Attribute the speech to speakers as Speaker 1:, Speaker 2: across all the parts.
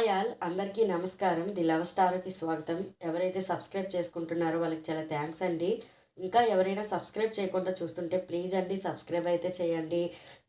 Speaker 1: Hi all అందరికీ నమస్కారం. The love స్టార్కి స్వాగతం. ఎవరైతే సబ్స్క్రైబ్ చేసుకుంటున్నారో వాళ్ళకి చాలా థ్యాంక్స్ అండి. ఇంకా ఎవరైనా సబ్స్క్రైబ్ చేయకుండా చూస్తుంటే ప్లీజ్ అండి సబ్స్క్రైబ్ అయితే చేయండి.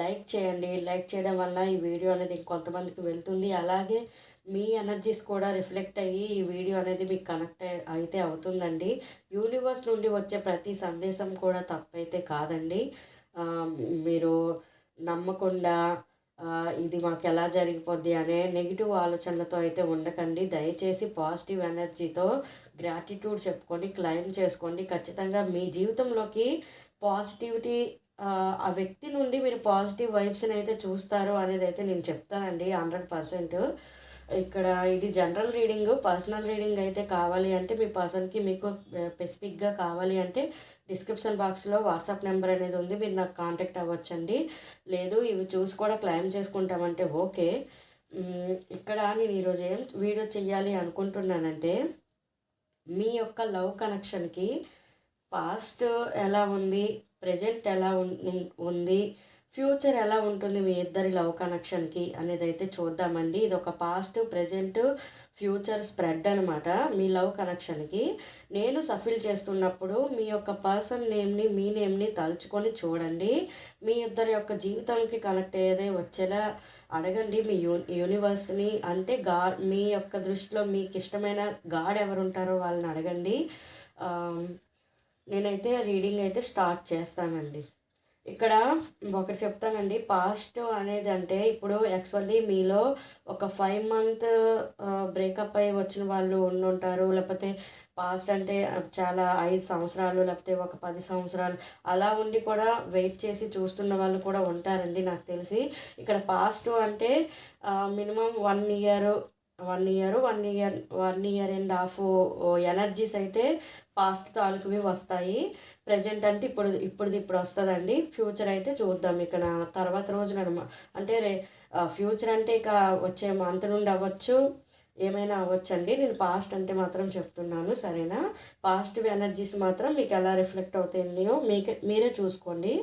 Speaker 1: లైక్ చేయండి. లైక్ చేయడం వల్ల ఈ వీడియో అనేది ఇంకొంతమందికి వెళ్తుంది. అలాగే మీ ఎనర్జీస్ కూడా రిఫ్లెక్ట్ అయ్యి ఈ వీడియో అనేది మీకు కనెక్ట్ అయితే అవుతుందండి. యూనివర్స్ నుండి వచ్చే ప్రతి సందేశం కూడా తప్పైతే కాదండి. మీరు నమ్మకుండా ఇది మాకు ఎలా జరిగిపోద్ది అనే నెగిటివ్ ఆలోచనలతో అయితే ఉండకండి. దయచేసి పాజిటివ్ ఎనర్జీతో గ్రాటిట్యూడ్ చెప్పుకోండి క్లైమ్ చేసుకోండి. ఖచ్చితంగా మీ జీవితంలోకి పాజిటివిటీ ఆ వ్యక్తి నుండి మీరు పాజిటివ్ వైబ్స్ని అయితే చూస్తారు అనేది అయితే నేను చెప్తానండి హండ్రెడ్ పర్సెంట్. ఇక్కడ ఇది జనరల్ రీడింగ్ పర్సనల్ రీడింగ్ అయితే కావాలి అంటే మీ పర్సన్కి మీకు స్పెసిఫిక్గా కావాలి అంటే డిస్క్రిప్షన్ బాక్స్లో వాట్సాప్ నెంబర్ అనేది ఉంది. మీరు నాకు కాంటాక్ట్ అవ్వచ్చండి. లేదు ఇవి చూసి కూడా క్లైమ్ చేసుకుంటామంటే ఓకే. ఇక్కడ నేను ఈరోజు ఏం వీడియో చేయాలి అనుకుంటున్నానంటే మీ యొక్క లవ్ కనెక్షన్కి పాస్ట్ ఎలా ఉంది ప్రజెంట్ ఎలా ఉంది ఫ్యూచర్ ఎలా ఉంటుంది మీ ఇద్దరి లవ్ కనెక్షన్కి అనేది అయితే చూద్దామండి. ఇది ఒక పాస్ట్ ప్రజెంట్ ఫ్యూచర్ స్ప్రెడ్ అనమాట మీ లవ్ కనెక్షన్కి. నేను సఫిల్ చేస్తున్నప్పుడు మీ యొక్క పర్సన్ నేమ్ని మీ నేమ్ని తలుచుకొని చూడండి. మీ ఇద్దరి యొక్క జీవితానికి కనెక్ట్ అయ్యేదే వచ్చేలా అడగండి. మీ యూ యూనివర్స్ని అంటే గా మీ యొక్క దృష్టిలో మీకు ఇష్టమైన గాడ్ ఎవరు ఉంటారో వాళ్ళని అడగండి. నేనైతే రీడింగ్ అయితే స్టార్ట్ చేస్తానండి. ఇక్కడ ఒకటి చెప్తానండి. పాస్ట్ అనేది అంటే ఇప్పుడు యాక్చువల్లీ మీలో ఒక ఫైవ్ మంత్ బ్రేకప్ అయ్యి వచ్చిన వాళ్ళు ఉండుంటారు. లేకపోతే పాస్ట్ అంటే చాలా ఐదు సంవత్సరాలు లేకపోతే ఒక పది సంవత్సరాలు అలా ఉండి కూడా వెయిట్ చేసి చూస్తున్న వాళ్ళు కూడా ఉంటారండి నాకు తెలిసి. ఇక్కడ పాస్ట్ అంటే minimum one year one year one year one year and half energies అయితే పాస్ట్ తాలూకువి వస్తాయి. ప్రజెంట్ అంటే ఇప్పుడు ఇప్పుడుది ఇప్పుడు వస్తుందండి. ఫ్యూచర్ అయితే చూద్దాం ఇక తర్వాత రోజున అనమా- అంటే రే ఫ్యూచర్ అంటే ఇక వచ్చే మంత్ నుండి అవ్వచ్చు ఏమైనా అవ్వచ్చండి. నేను పాస్ట్ అంటే మాత్రం చెప్తున్నాను సరేనా? పాజిటివ్ ఎనర్జీస్ మాత్రం మీకు ఎలా రిఫ్లెక్ట్ అవుతాయో మీకు మీరే చూసుకోండి.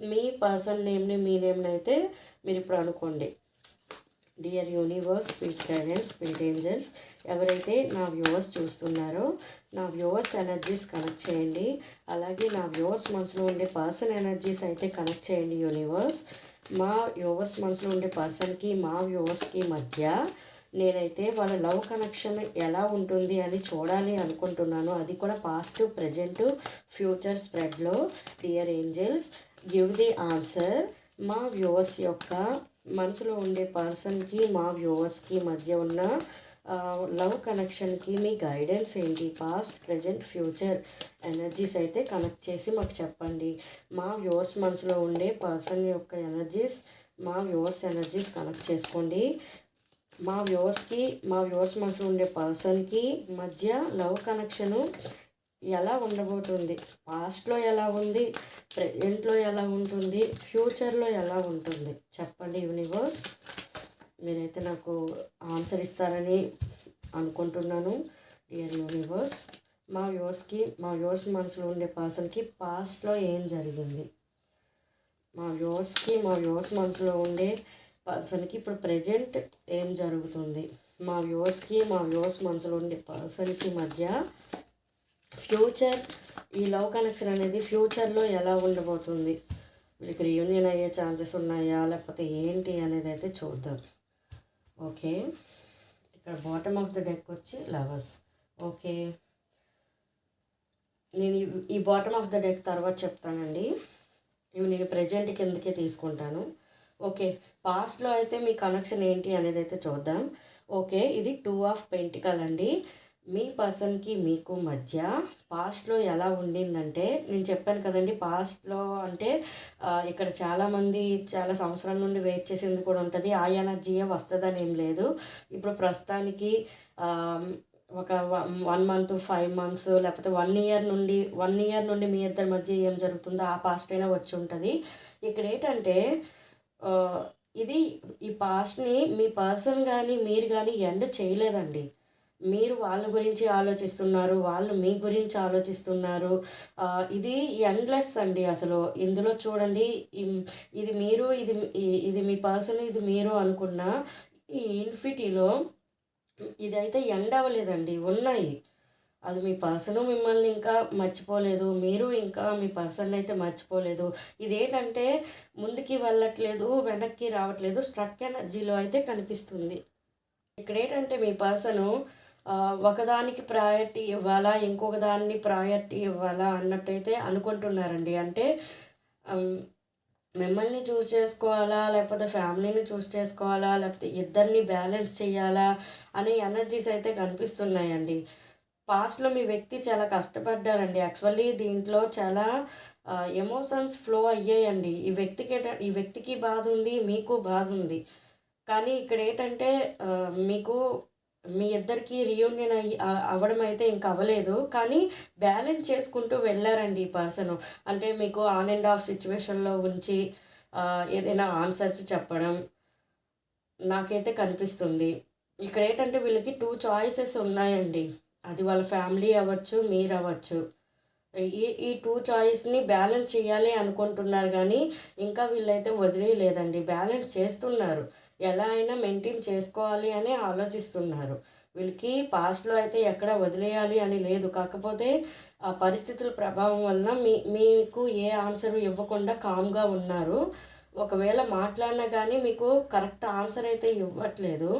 Speaker 1: మీ పర్సన్ నేమ్ని మీ నేమ్ని అయితే మీరు ఇప్పుడు అనుకోండి. Dear universe spirit guidance spirit angels ఎవరైతే నా వ్యూవర్స్ చూస్తున్నారో నా వ్యూవర్స్ ఎనర్జీస్ కనెక్ట్ చేయండి. అలాగే నా వ్యూవర్స్ మనసులో ఉండే పర్సన్ ఎనర్జీస్ అయితే కనెక్ట్ చేయండి యూనివర్స్ మా వ్యూవర్స్ మనసులో ఉండే పర్సన్కి మా వ్యూవర్స్కి మధ్య నేనైతే వాళ్ళ లవ్ కనెక్షన్ ఎలా ఉంటుంది అని చూడాలి అనుకుంటున్నాను. అది కూడా past present future స్ప్రెడ్లో dear angels give the answer మా వ్యూవర్స్ యొక్క మనసులో ఉండే పర్సన్కి మా వ్యూవర్స్కి మధ్య ఉన్న లవ్ కనెక్షన్కి మీ గైడెన్స్ ఏంటి? పాస్ట్ ప్రజెంట్ ఫ్యూచర్ ఎనర్జీస్ అయితే కనెక్ట్ చేసి మాకు చెప్పండి. మా వ్యూవర్స్ మనసులో ఉండే పర్సన్ యొక్క ఎనర్జీస్ మా వ్యూవర్స్ ఎనర్జీస్ కనెక్ట్ చేసుకోండి. మా వ్యూవర్స్కి మా వ్యూవర్స్ మనసులో ఉండే పర్సన్కి మధ్య లవ్ కనెక్షను ఎలా ఉండబోతుంది? పాస్ట్లో ఎలా ఉంది? ప్రజెంట్లో ఎలా ఉంటుంది? ఫ్యూచర్లో ఎలా ఉంటుంది? చెప్పండి యూనివర్స్ మీరైతే నాకు ఆన్సర్ ఇస్తారని అనుకుంటున్నాను డియర్ యూనివర్స్ మా వ్యూవర్స్కి మా వ్యూవర్స్ మనసులో ఉండే పర్సన్కి పాస్ట్లో ఏం జరిగింది? మా వ్యూవర్స్కి మా వ్యూవర్స్ మనసులో ఉండే పర్సన్కి ఇప్పుడు ప్రజెంట్ ఏం జరుగుతుంది? మా వ్యూవర్స్కి మా వ్యూవర్స్ మనసులో ఉండే పర్సన్కి మధ్య ఫ్యూచర్ ఈ లవ్ కనెక్షన్ అనేది ఫ్యూచర్లో ఎలా ఉండబోతుంది? వీళ్ళకి రియూనియన్ అయ్యే ఛాన్సెస్ ఉన్నాయా? లేకపోతే ఏంటి అనేది అయితే చూద్దాం. ఓకే? ఇక్కడ బాటమ్ ఆఫ్ ద డెక్ వచ్చి లవర్స్ ఓకే? నేను ఈ- ఈ బాటమ్ ఆఫ్ ద డెక్ తర్వాత చెప్తానండి. ఇవి నేను ప్రజెంట్ కిందకే తీసుకుంటాను. ఓకే? పాస్ట్లో అయితే మీ కనెక్షన్ ఏంటి అనేది అయితే చూద్దాం. ఓకే? ఇది టూ ఆఫ్ పెంటికల్ అండి. మీ పర్సన్కి మీకు మధ్య పాస్ట్లో ఎలా ఉండిందంటే నేను చెప్పాను కదండి పాస్ట్లో అంటే ఇక్కడ చాలామంది చాలా సంవత్సరాల నుండి వెయిట్ చేసేది కూడా ఉంటుంది. ఆ ఎనర్జీయే వస్తుందని ఏం లేదు. ఇప్పుడు ప్రస్తుతానికి ఒక వన్ మంత్ ఫైవ్ మంత్స్ లేకపోతే వన్ ఇయర్ నుండి వన్ ఇయర్ నుండి మీ ఇద్దరి మధ్య ఏం జరుగుతుందో ఆ పాస్ట్ అయినా వచ్చి ఉంటుంది. ఇక్కడ ఏంటంటే ఇది ఈ పాస్ట్ని మీ పర్సన్ కానీ మీరు కానీ ఎండ్ చేయలేదండి. మీరు వాళ్ళ గురించి ఆలోచిస్తున్నారు వాళ్ళు మీ గురించి ఆలోచిస్తున్నారు. ఇది ఎండ్లెస్ అండి అసలు. ఇందులో చూడండి ఇది మీరు ఇది ఇది మీ పర్సన్ ఇది మీరు అనుకున్న ఈ ఇన్ఫిటీలో ఇదైతే ఎండ్ అవ్వలేదండి. ఉన్నాయి. అది మీ పర్సన్ మిమ్మల్ని ఇంకా మర్చిపోలేదు. మీరు ఇంకా మీ పర్సన్ అయితే మర్చిపోలేదు. ఇదేంటంటే ముందుకి వెళ్ళట్లేదు వెనక్కి రావట్లేదు స్ట్రక్ ఎనర్జీలో అయితే కనిపిస్తుంది. ఇక్కడ ఏంటంటే మీ పర్సను ఒకదానికి ప్రయారిటీ ఇవ్వాలా ఇంకొక దాన్ని ప్రయారిటీ ఇవ్వాలా అన్నట్టయితే అనుకుంటున్నారండి. అంటే మిమ్మల్ని చూస్ చేసుకోవాలా లేకపోతే ఫ్యామిలీని చూస్ చేసుకోవాలా లేకపోతే ఇద్దరిని బ్యాలెన్స్ చేయాలా అనే ఎనర్జీస్ అయితే కనిపిస్తున్నాయండి. పాస్ట్లో మీ వ్యక్తి చాలా కష్టపడ్డారండి. యాక్చువల్లీ దీంట్లో చాలా ఎమోషన్స్ ఫ్లో అయ్యాయండి. ఈ వ్యక్తికి ఈ వ్యక్తికి బాధ ఉంది మీకు బాధ ఉంది. కానీ ఇక్కడ ఏంటంటే మీకు మీ ఇద్దరికి రియూనియన్ అయ్యి అవ్వడం అయితే ఇంక అవ్వలేదు. కానీ బ్యాలెన్స్ చేసుకుంటూ వెళ్ళారండి ఈ పర్సన్ అంటే మీకు ఆన్ అండ్ ఆఫ్ సిచ్యువేషన్లో ఉంచి ఏదైనా ఆన్సర్స్ చెప్పడం నాకైతే కనిపిస్తుంది. ఇక్కడ ఏంటంటే వీళ్ళకి టూ చాయిసెస్ ఉన్నాయండి. అది వాళ్ళ ఫ్యామిలీ అవ్వచ్చు మీరు అవ్వచ్చు. ఈ ఈ టూ చాయిస్ని బ్యాలెన్స్ చేయాలి అనుకుంటున్నారు కానీ ఇంకా వీళ్ళైతే వదిలేయలేదండి. బ్యాలెన్స్ చేస్తున్నారు. ఎలా అయినా మెయింటైన్ చేసుకోవాలి అని ఆలోచిస్తున్నారు. వీళ్ళకి పాస్ట్లో అయితే ఎక్కడ వదిలేయాలి అని లేదు. కాకపోతే ఆ పరిస్థితుల ప్రభావం వలన మీ మీకు ఏ ఆన్సర్ ఇవ్వకుండా కామ్గా ఉన్నారు. ఒకవేళ మాట్లాడినా కానీ మీకు కరెక్ట్ ఆన్సర్ అయితే ఇవ్వట్లేదు.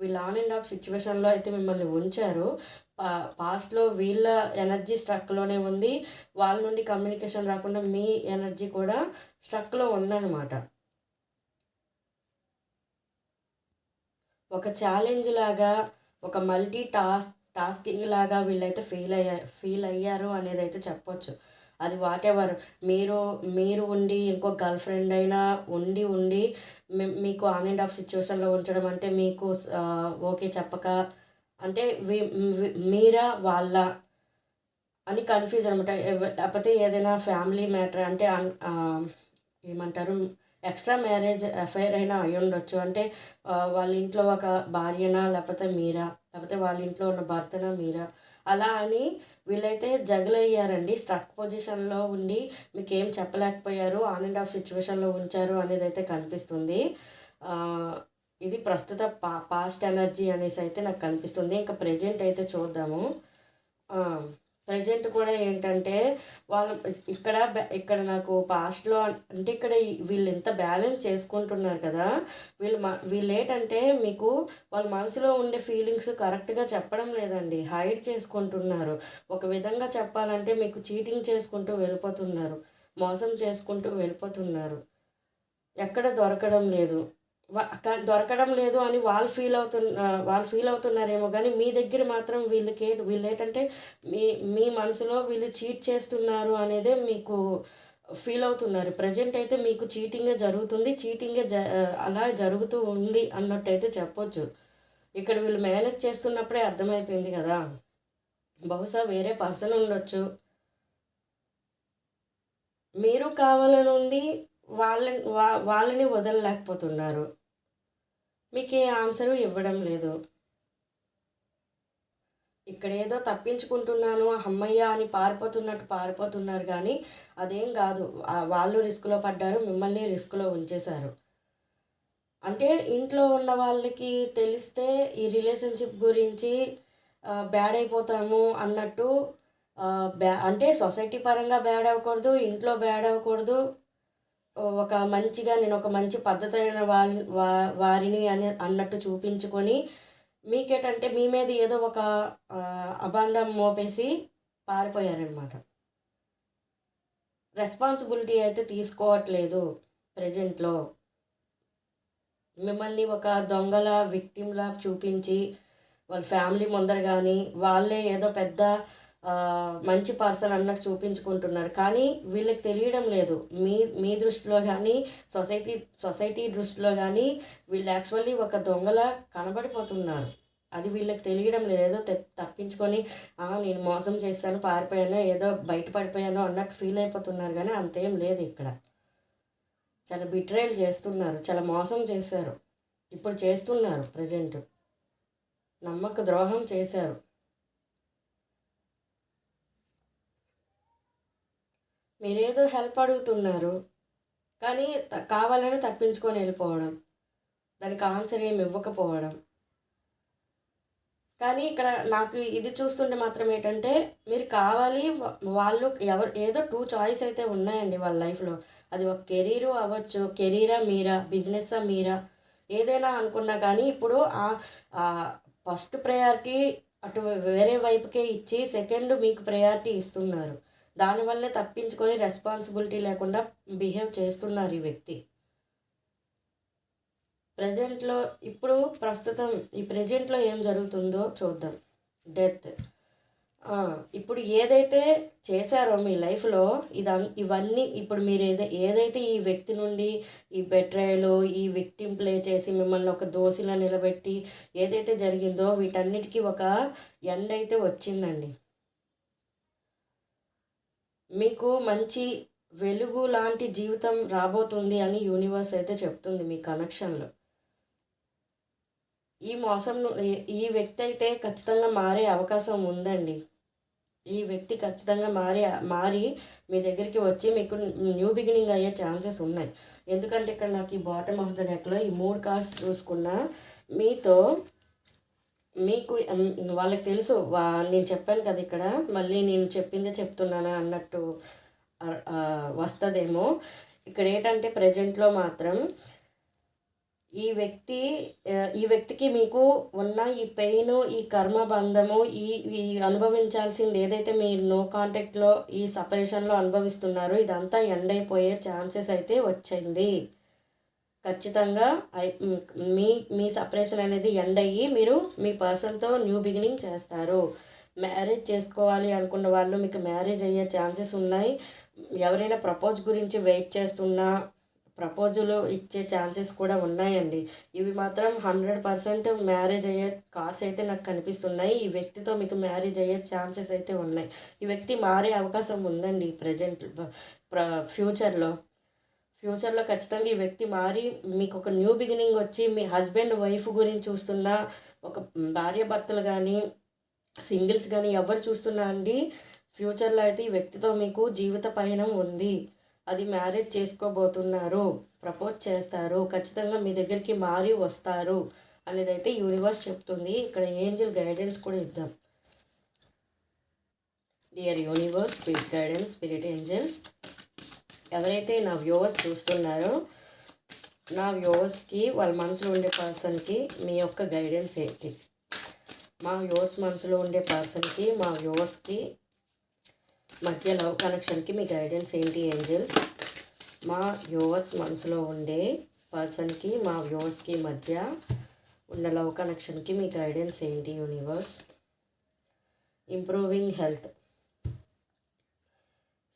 Speaker 1: వీళ్ళు ఆన్ అండ్ ఆఫ్ సిచ్యువేషన్లో అయితే మిమ్మల్ని ఉంచారు. పా పాస్ట్లో వీళ్ళ ఎనర్జీ స్ట్రక్లోనే ఉంది. వాళ్ళ నుండి కమ్యూనికేషన్ రాకుండా మీ ఎనర్జీ కూడా స్ట్రక్లో ఉందన్నమాట. ఒక ఛాలెంజ్ లాగా ఒక మల్టీ టాస్క్ టాస్కింగ్ లాగా వీళ్ళైతే ఫీల్ అయ్యారు ఫీల్ అయ్యారు అనేది అయితే చెప్పొచ్చు. అది వాటెవర్ మీరు మీరు ఉండి ఇంకో గర్ల్ ఫ్రెండ్ అయినా ఉండి ఉండి మీకు ఆన్ అండ్ ఆఫ్ సిచ్యువేషన్లో ఉంచడం అంటే మీకు ఓకే చెప్పక అంటే మీరా వాళ్ళ అని కన్ఫ్యూజ్ అనమాట. లేకపోతే ఏదైనా ఫ్యామిలీ మ్యాటర్ అంటే ఏమంటారు? ఎక్స్ట్రా మ్యారేజ్ అఫైర్ అయినా అయి ఉండొచ్చు. అంటే వాళ్ళ ఇంట్లో ఒక భార్యనా లేకపోతే మీరా లేకపోతే వాళ్ళ ఇంట్లో ఉన్న భర్తనా మీరా? అలా అని వీళ్ళైతే జగలయ్యారండి. స్ట్రక్ పొజిషన్లో ఉండి మీకు ఏం చెప్పలేకపోయారు ఆన్ అండ్ ఆఫ్ సిచ్యువేషన్లో ఉంచారు అనేది అయితే కనిపిస్తుంది ఇది ప్రస్తుత పా పాస్ట్ ఎనర్జీ అనేసి అయితే నాకు కనిపిస్తుంది. ఇంకా ప్రజెంట్ అయితే చూద్దాము. ప్రజెంట్ కూడా ఏంటంటే వాళ్ళు ఇక్కడ ఇక్కడ నాకు పాస్ట్లో అంటే ఇక్కడ వీళ్ళు ఎంత బ్యాలెన్స్ చేసుకుంటున్నారు కదా వీళ్ళు వీళ్ళు ఏంటంటే మీకు వాళ్ళ మనసులో ఉండే ఫీలింగ్స్ కరెక్ట్గా చెప్పడం లేదండి. హైడ్ చేసుకుంటున్నారు. ఒక విధంగా చెప్పాలంటే మీకు చీటింగ్ చేసుకుంటూ వెళ్ళిపోతున్నారు. మోసం చేసుకుంటూ వెళ్ళిపోతున్నారు. ఎక్కడ దొరకడం లేదు. దొరకడం లేదు అని వాళ్ళు ఫీల్ అవుతున్న వాళ్ళు ఫీల్ అవుతున్నారేమో కానీ మీ దగ్గర మాత్రం వీళ్ళకి వీళ్ళు ఏంటంటే మీ మీ మనసులో వీళ్ళు చీట్ చేస్తున్నారు అనేదే మీకు ఫీల్ అవుతున్నారు. ప్రజెంట్ అయితే మీకు చీటింగే జరుగుతుంది చీటింగే జ అలా జరుగుతూ ఉంది అన్నట్టు అయితే చెప్పొచ్చు. ఇక్కడ వీళ్ళు మేనేజ్ చేస్తున్నప్పుడే అర్థమైపోయింది కదా. బహుశా వేరే పర్సన్ ఉండొచ్చు. మీరు కావాలని ఉంది వాళ్ళని వాళ్ళని వదలలేకపోతున్నారు. మీకు ఏ ఆన్సరు ఇవ్వడం లేదు. ఇక్కడ ఏదో తప్పించుకుంటున్నాను అమ్మయ్య అని పారిపోతున్నట్టు పారిపోతున్నారు కానీ అదేం కాదు. వాళ్ళు రిస్క్లో పడ్డారు మిమ్మల్ని రిస్క్లో ఉంచేశారు. అంటే ఇంట్లో ఉన్న వాళ్ళకి తెలిస్తే ఈ రిలేషన్షిప్ గురించి బ్యాడ్ అయిపోతాము అన్నట్టు బ్యా అంటే సొసైటీ పరంగా బ్యాడ్ అవ్వకూడదు ఇంట్లో బ్యాడ్ అవ్వకూడదు ఒక మంచిగా నేను ఒక మంచి పద్ధతి అయిన వారి వారిని అని అన్నట్టు చూపించుకొని మీకేటంటే మీ మీద ఏదో ఒక అబంధం మోపేసి పారిపోయారనమాట రెస్పాన్సిబిలిటీ అయితే తీసుకోవట్లేదు ప్రజెంట్లో. మిమ్మల్ని ఒక దొంగల విక్టిమ్లా చూపించి వాళ్ళ ఫ్యామిలీ ముందర కానీ వాళ్ళే ఏదో పెద్ద మంచి పర్సన్ అన్నట్టు చూపించుకుంటున్నారు. కానీ వీళ్ళకి తెలియడం లేదు. మీ మీ దృష్టిలో కానీ సొసైటీ సొసైటీ దృష్టిలో కానీ వీళ్ళు యాక్చువల్లీ ఒక దొంగలా కనబడిపోతున్నారు. అది వీళ్ళకి తెలియడం లేదు. ఏదో తప్పించుకొని నేను మోసం చేశాను పారిపోయాను ఏదో బయటపడిపోయాను అన్నట్టు ఫీల్ అయిపోతున్నారు. కానీ అంతేం లేదు ఇక్కడ. చాలా బిట్రేల్ చేస్తున్నారు. చాలా మోసం చేశారు. ఇప్పుడు చేస్తున్నారు ప్రజెంట్ నమ్మక ద్రోహం చేశారు. మీరేదో హెల్ప్ అడుగుతున్నారు కానీ కావాలని తప్పించుకొని వెళ్ళిపోవడం దానికి ఆన్సర్ ఏమి ఇవ్వకపోవడం. కానీ ఇక్కడ నాకు ఇది చూస్తుంటే మాత్రం ఏంటంటే మీరు కావాలి వాళ్ళు ఎవరు ఏదో టూ చాయిస్ అయితే ఉన్నాయండి వాళ్ళ లైఫ్లో అది ఒక కెరీరు అవ్వచ్చు కెరీరా మీరా బిజినెస్సా మీరా ఏదైనా అనుకున్నా కానీ ఇప్పుడు ఆ ఫస్ట్ ప్రయారిటీ అటు వేరే వైపుకే ఇచ్చి సెకండ్ మీకు ప్రయారిటీ ఇస్తున్నారు. దానివల్లే తప్పించుకొని రెస్పాన్సిబిలిటీ లేకుండా బిహేవ్ చేస్తున్నారు ఈ వ్యక్తి. ప్రజెంట్లో ఇప్పుడు ప్రస్తుతం ఈ ప్రజెంట్లో ఏం జరుగుతుందో చూద్దాం. డెత్ ఇప్పుడు ఏదైతే చేశారో మీ లైఫ్లో ఇదం ఇవన్నీ ఇప్పుడు మీరు ఏదై ఏదైతే ఈ వ్యక్తి నుండి ఈ బెట్రాయలు ఈ విక్టిమ్ ప్లే చేసి మిమ్మల్ని ఒక దోశలా నిలబెట్టి ఏదైతే జరిగిందో వీటన్నిటికీ ఒక ఎండ్ అయితే వచ్చిందండి. మీకు మంచి వెలుగు లాంటి జీవితం రాబోతుంది అని యూనివర్స్ అయితే చెప్తుంది మీ కనెక్షన్లో ఈ మోసం ఈ- ఈ వ్యక్తి అయితే ఖచ్చితంగా మారే అవకాశం ఉందండి. ఈ వ్యక్తి ఖచ్చితంగా మారి మారి మీ దగ్గరికి వచ్చి మీకు న్యూ బిగినింగ్ అయ్యే ఛాన్సెస్ ఉన్నాయి. ఎందుకంటే ఇక్కడ నాకు ఈ బాటమ్ ఆఫ్ ద డెక్లో ఈ మూడు కార్డ్స్ చూసుకున్నా మీతో మీకు వాళ్ళకి తెలుసు వా నేను చెప్పాను కదా ఇక్కడ మళ్ళీ నేను చెప్పిందే చెప్తున్నానా అన్నట్టు వస్తుందేమో. ఇక్కడ ఏంటంటే ప్రజెంట్లో మాత్రం ఈ వ్యక్తి ఈ వ్యక్తికి మీకు ఉన్న ఈ పెయిన్ ఈ కర్మ బంధము ఈ ఈ అనుభవించాల్సింది ఏదైతే మీరు నో కాంటాక్ట్లో ఈ సపరేషన్లో అనుభవిస్తున్నారో ఇదంతా ఎండ్ అయిపోయే ఛాన్సెస్ అయితే వచ్చింది ఖచ్చితంగా మీ మీ సపరేషన్ అనేది ఎండ్ అయ్యి మీరు మీ పర్సన్తో న్యూ బిగినింగ్ చేస్తారు. మ్యారేజ్ చేసుకోవాలి అనుకున్న వాళ్ళు మీకు మ్యారేజ్ అయ్యే ఛాన్సెస్ ఉన్నాయి. ఎవరైనా ప్రపోజ్ గురించి వెయిట్ చేస్తున్నా ప్రపోజల్ ఇచ్చే ఛాన్సెస్ కూడా ఉన్నాయండి. ఇవి మాత్రం హండ్రెడ్ పర్సెంట్ మ్యారేజ్ అయ్యే కార్డ్స్ అయితే నాకు కనిపిస్తున్నాయి. ఈ వ్యక్తితో మీకు మ్యారేజ్ అయ్యే ఛాన్సెస్ అయితే ఉన్నాయి. ఈ వ్యక్తి మారే అవకాశం ఉందండి ప్రజెంట్ ప్ర ఫ్యూచర్లో ఫ్యూచర్లో ఖచ్చితంగా ఈ వ్యక్తి మారి మీకు ఒక న్యూ బిగినింగ్ వచ్చి మీ హస్బెండ్ వైఫ్ గురించి చూస్తున్న ఒక భార్య భర్తలు కానీ సింగిల్స్ కానీ ఎవరు చూస్తున్నా అండి ఫ్యూచర్లో అయితే ఈ వ్యక్తితో మీకు జీవిత పయనం ఉంది. అది మ్యారేజ్ చేసుకోబోతున్నారు ప్రపోజ్ చేస్తారు ఖచ్చితంగా మీ దగ్గరికి మారి వస్తారు అనేది అయితే యూనివర్స్ చెప్తుంది. ఇక్కడ ఏంజిల్ గైడెన్స్ కూడా ఇద్దాం. Dear universe spirit guidance spirit angels. ఎవరైతే నా వ్యూవర్స్ చూస్తున్నారో నా వ్యూవర్స్కి వాళ్ళ మనసులో ఉండే పర్సన్కి మీ యొక్క గైడెన్స్ ఏంటి? మా వ్యూవర్స్ మనసులో ఉండే పర్సన్కి మా వ్యూవర్స్కి మధ్య లవ్ కనెక్షన్కి మీ గైడెన్స్ ఏంటి ఏంజల్స్? మా వ్యూవర్స్ మనసులో ఉండే పర్సన్కి మా వ్యూవర్స్కి మధ్య ఉన్న లవ్ కనెక్షన్కి మీ గైడెన్స్ ఏంటి universe? Improving health.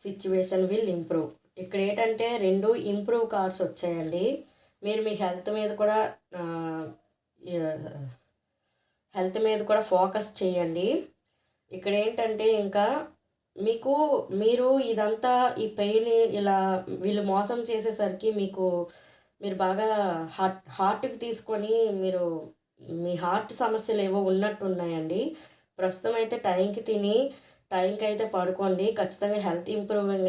Speaker 1: Situation will improve. ఇక్కడ ఏంటంటే రెండు ఇంప్రూవ్ కార్డ్స్ వచ్చాయండి. మీరు మీ హెల్త్ మీద కూడా హెల్త్ మీద కూడా ఫోకస్ చేయండి. ఇక్కడ ఏంటంటే ఇంకా మీకు మీరు ఇదంతా ఈ పెయిన్ ఇలా వీళ్ళు మోసం చేసేసరికి మీకు మీరు బాగా హార్ట్ హార్ట్కి తీసుకొని మీరు మీ హార్ట్ సమస్యలు ఏవో ఉన్నట్టు ఉన్నాయండి ప్రస్తుతం అయితే టైంకి తిని టైంకి అయితే పడుకోండి ఖచ్చితంగా హెల్త్ ఇంప్రూవింగ్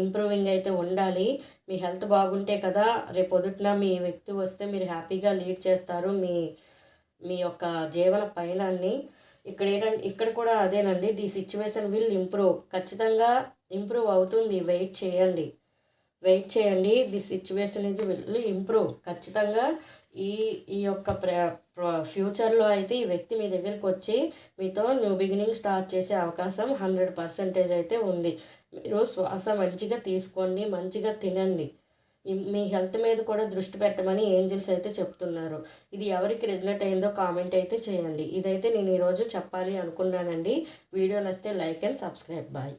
Speaker 1: ఇంప్రూవింగ్ అయితే ఉండాలి. మీ హెల్త్ బాగుంటే కదా రేపు పొద్దున మీ వ్యక్తి వస్తే మీరు హ్యాపీగా లీడ్ చేస్తారు మీ మీ యొక్క జీవన పయనాన్ని. ఇక్కడ ఏంటంటే ఇక్కడ కూడా అదేనండి. The situation will improve. ఖచ్చితంగా ఇంప్రూవ్ అవుతుంది. వెయిట్ చేయండి. వెయిట్ చేయండి. The situation is will improve. ఖచ్చితంగా ఈ ఈ యొక్క ప్ర ఫ్యూచర్లో అయితే ఈ వ్యక్తి మీ దగ్గరికి వచ్చి మీతో న్యూ బిగినింగ్ స్టార్ట్ చేసే అవకాశం హండ్రెడ్ పర్సెంటేజ్ అయితే ఉంది. మీరు శ్వాస మంచిగా తీసుకోండి మంచిగా తినండి. మీ హెల్త్ మీద కూడా దృష్టి పెట్టమని ఏంజిల్స్ అయితే చెప్తున్నారు. ఇది ఎవరికి రిజల్ట్ అయిందో కామెంట్ అయితే చేయండి. ఇదైతే నేను ఈరోజు చెప్పాలి అనుకున్నానండి. వీడియో నచ్చితే లైక్ అండ్ సబ్స్క్రైబ్ బాయ్